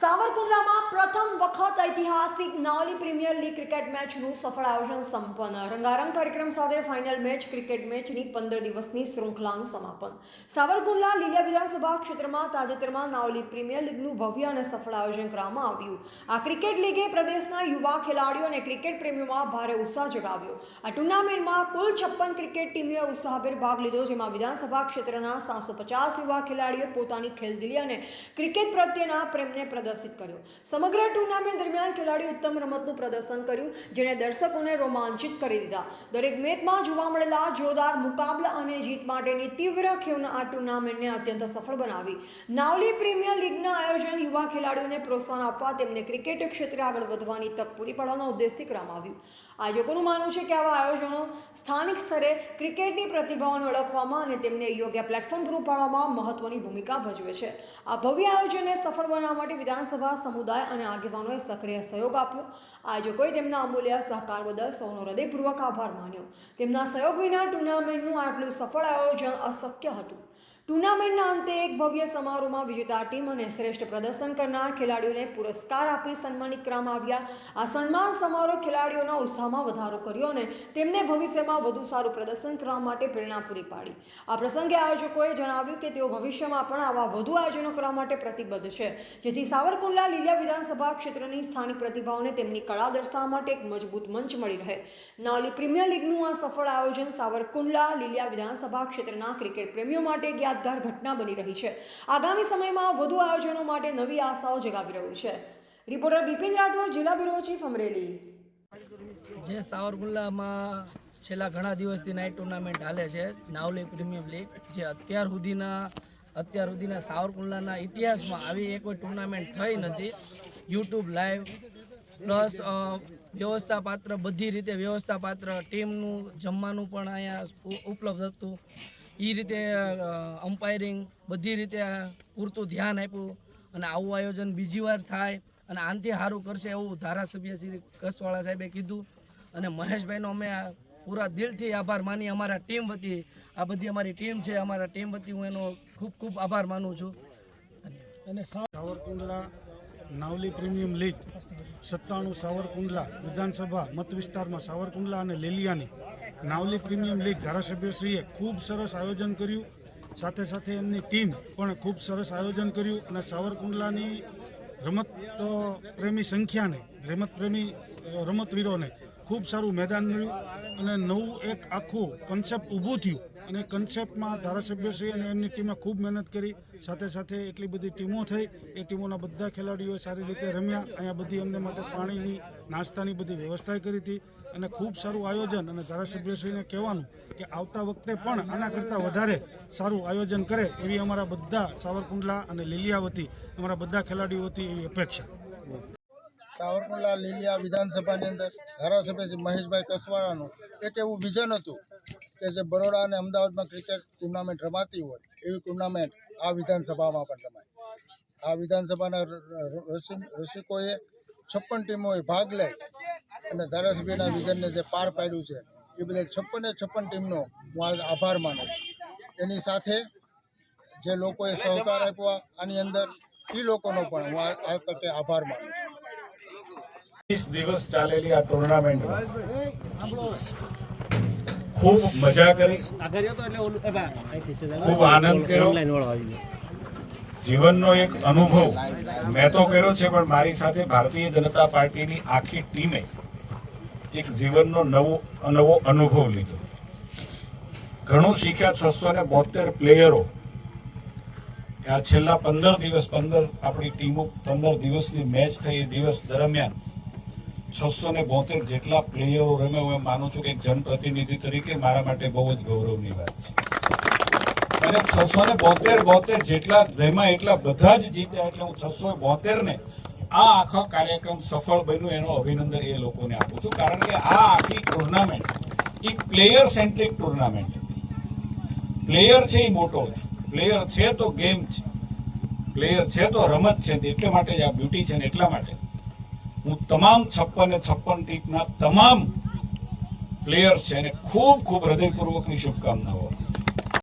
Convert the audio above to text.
સાવરકુંડલામાં પ્રથમ વખત ઐતિહાસિક નાવલી પ્રીમિયર લીગ ક્રિકેટ મેચનું સફળ આયોજન સંપન્ન. રંગારંગ કાર્યક્રમ સાથે ફાઇનલ મેચ, ક્રિકેટ મેચની પંદર દિવસની શૃંખલાનું સમાપન. સાવરકુંડલા લીલિયા વિધાનસભા ક્ષેત્રમાં તાજેતરમાં નાવલી પ્રીમિયર લીગનું ભવ્ય અને સફળ આયોજન કરવામાં આવ્યું. આ ક્રિકેટ લીગે પ્રદેશના યુવા ખેલાડીઓ અને ક્રિકેટ પ્રેમીઓમાં ભારે ઉત્સાહ જગાવ્યો. આ ટુર્નામેન્ટમાં કુલ છપ્પન ક્રિકેટ ટીમોએ ઉત્સાહભેર ભાગ લીધો, જેમાં વિધાનસભા ક્ષેત્રના સાતસો પચાસ યુવા ખેલાડીઓ પોતાની ખેલદિલી અને ક્રિકેટ પ્રત્યેના પ્રેમને પ્રદર્શિત કર્યો. સમગ્ર ટુર્નામેન્ટ દરમિયાન ખેલાડીઓ ઉત્તમ રમતનું પ્રદર્શન કર્યું, જેણે દર્શકોને રોમાંચિત કરી દીધા. દરેક મેચમાં જોવા મળેલા જોરદાર મુકાબલા અને જીત માટેની તીવ્ર ખેવના આ ટુર્નામેન્ટને અત્યંત સફળ બનાવી. નાવલી પ્રીમિયર લીગના આયોજન યુવા ખેલાડીઓને પ્રોત્સાહન આપવા તેમને ક્રિકેટ ક્ષેત્રે આગળ વધવાની તક પૂરી પાડવાનો ઉદ્દેશથી કરવામાં આવ્યું. આયોજકોનું માનવું છે કે આવા આયોજનો સ્થાનિક સ્તરે ક્રિકેટની પ્રતિભાઓને ઓળખવામાં અને તેમને યોગ્ય પ્લેટફોર્મ પૂરું પાડવામાં મહત્વની ભૂમિકા ભજવે છે. આ ભવ્ય આયોજનને સફળ બનાવવા માટે વિધાનસભા સમુદાય અને આગેવાનોએ સક્રિય સહયોગ આપ્યો. આયોજકોએ તેમના અમૂલ્ય સહકાર બદલ સૌનો હૃદયપૂર્વક આભાર માન્યો. તેમના સહયોગ વિના ટુર્નામેન્ટનું આટલું સફળ આયોજન અશક્ય હતું. ટુર્નામેન્ટના અંતે એક ભવ્ય સમારોહમાં વિજેતા ટીમ અને શ્રેષ્ઠ પ્રદર્શન કરનાર ખેલાડીઓને પુરસ્કાર આપી સન્માનિત કરવામાં આવ્યા. આ સન્માન સમારોહ ખેલાડીઓના ઉત્સાહમાં વધારો કર્યો અને તેમને ભવિષ્યમાં વધુ સારું પ્રદર્શન કરવા માટે પ્રેરણા પૂરી પાડી. આ પ્રસંગે આયોજકોએ જણાવ્યું કે તેઓ ભવિષ્યમાં પણ આવા વધુ આયોજનો કરવા માટે પ્રતિબદ્ધ છે. જેથી સાવરકુંડલા લીલિયા વિધાનસભા ક્ષેત્રની સ્થાનિક પ્રતિભાઓને તેમની કળા દર્શાવવા માટે એક મજબૂત મંચ મળી રહે. નાવલી પ્રીમિયર લીગનું આ સફળ આયોજન સાવરકુંડલા લીલિયા વિધાનસભા ક્ષેત્રના ક્રિકેટ પ્રેમીઓ માટે એક યાદગાર ઘટના બની રહી છે. આગામી સમયમાં વધુ આયોજનો માટે નવી આશાઓ જગાવી રહ્યું છે. રિપોર્ટર બિપિન રાઠોડ, જિલ્લા બ્યુરો ચીફ અમરેલી. જે સાવરકુંડલામાં છેલ્લા ઘણા દિવસથી નાઇટ ટુર્નામેન્ટ હાલે છે, નાવલી પ્રીમિયમ લીગ, જે અત્યાર સુધીના અત્યાર સુધીના સાવરકુંડલાના ઇતિહાસમાં આવી એક કોઈ ટુર્નામેન્ટ થઈ નથી. યુટ્યુબ લાઈવ પ્લસ વ્યવસ્થાપાત્ર, બધી રીતે વ્યવસ્થાપાત્ર ટીમનું જમવાનું પણ અહીંયા ઉપલબ્ધ હતું. એ રીતે અમ્પાયરિંગ બધી રીતે પૂરતું ધ્યાન આપ્યું અને આવું આયોજન બીજી વાર થાય અને આનથી સારું કરશે એવું ધારાસભ્ય શ્રી કસવાળા સાહેબે કીધું. અને મહેશભાઈનો અમે પૂરા દિલથી આભાર માની અમારા ટીમ વતી, આ બધી અમારી ટીમ છે, અમારા ટીમ વતી હું એનો ખૂબ ખૂબ આભાર માનું છું. અને સાવરકુંડલા નાવલી પ્રીમિયમ લીગ, સત્તાણું સાવરકુંડલા વિધાનસભા મત વિસ્તારમાં સાવરકુંડલા અને લેલિયાની નાવલી પ્રીમિયમ લીગ ધારાસભ્યશ્રીએ ખૂબ સરસ આયોજન કર્યું. સાથે સાથે એમની ટીમ પણ ખૂબ સરસ આયોજન કર્યું અને સાવરકુંડલાની રમત પ્રેમી સંખ્યાને રમત પ્રેમી રમતવીરોને ખૂબ સારું મેદાન મળ્યું અને નવું એક આખું કન્સેપ્ટ ઊભું થયું. અને કન્સેપ્ટમાં ધારાસભ્યશ્રી અને એમની ટીમે ખૂબ મહેનત કરી, સાથે સાથે એટલી બધી ટીમો થઈ. એ ટીમોના બધા ખેલાડીઓએ સારી રીતે રમ્યા. અહીંયા બધી એમને માટે પાણીની, નાસ્તાની બધી વ્યવસ્થા કરી હતી. અને ખૂબ સારું આયોજન અને ધારાસભ્યશ્રીને કહેવાનું કે આવતા વખતે પણ આના કરતાં વધારે સારું આયોજન કરે એવી અમારા બધા સાવરકુંડલા અને લીલિયાવતી અમારા બધા ખેલાડીઓ વતી એવી અપેક્ષા. સાવરકુંડલા લીલિયા વિધાનસભાની અંદર ધારાસભ્ય મહેશભાઈ કસવાળાનું એક એવું વિઝન હતું કે જે બરોડા અને અમદાવાદમાં ક્રિકેટ ટુર્નામેન્ટ રમાતી હોય, એવી ટુર્નામેન્ટ આ વિધાનસભામાં પણ રમાય. આ વિધાનસભાના રસિકોએ છપ્પન ટીમોએ ભાગ લઈ અને ધારાસભ્યના વિઝનને જે પાર પાડ્યું છે, એ બધા છપ્પને છપ્પન ટીમનો હું આભાર માનું એની સાથે જે લોકોએ સહકાર આપ્યો આની અંદર, એ લોકોનો પણ હું આ તકે આભાર માનું દિવસ ચાલેલી આ ટુર્નામેન્ટમાં ખૂબ મજા કરી. ખૂબ આનંદ કર્યો. જીવનનો એક અનુભવ મેં તો કર્યો છે, પણ મારી સાથે ભારતીય જનતા પાર્ટીની આખી ટીમે એક જીવનનો નવો નવો અનુભવ લીધો. ઘણું શીખ્યા છસો ને બોતેર પ્લેયરો. આ છેલ્લા પંદર દિવસ, પંદર આપણી ટીમો પંદર દિવસની મેચ થઈ એ દિવસ દરમિયાન છસો ને બોતેર જેટલા પ્લેયરો રમે હું માનું છું કે એક જનપ્રતિનિધિ તરીકે મારા માટે બહુ જ ગૌરવની વાત છે. અને છસો ને બોતેર બોતેર જેટલા રમ્યા એટલા બધા જ જીત્યા એટલે હું છસો બોતેર ને આ આખો કાર્યક્રમ સફળ બન્યો એનો અભિનંદન એ લોકોને આપું છું. કારણ કે આ આખી ટુર્નામેન્ટ એ પ્લેયર સેન્ટ્રિક ટુર્નામેન્ટ પ્લેયર છે એ મોટો છે. પ્લેયર છે તો ગેમ છે. પ્લેયર છે તો રમત છે. એટલા માટે જ આ બ્યુટી છે ને એટલા માટે. હું તમામ છપ્પન ને છપ્પન ટીમના તમામ પ્લેયર્સ છે એને ખૂબ ખૂબ હૃદયપૂર્વકની શુભકામનાઓ.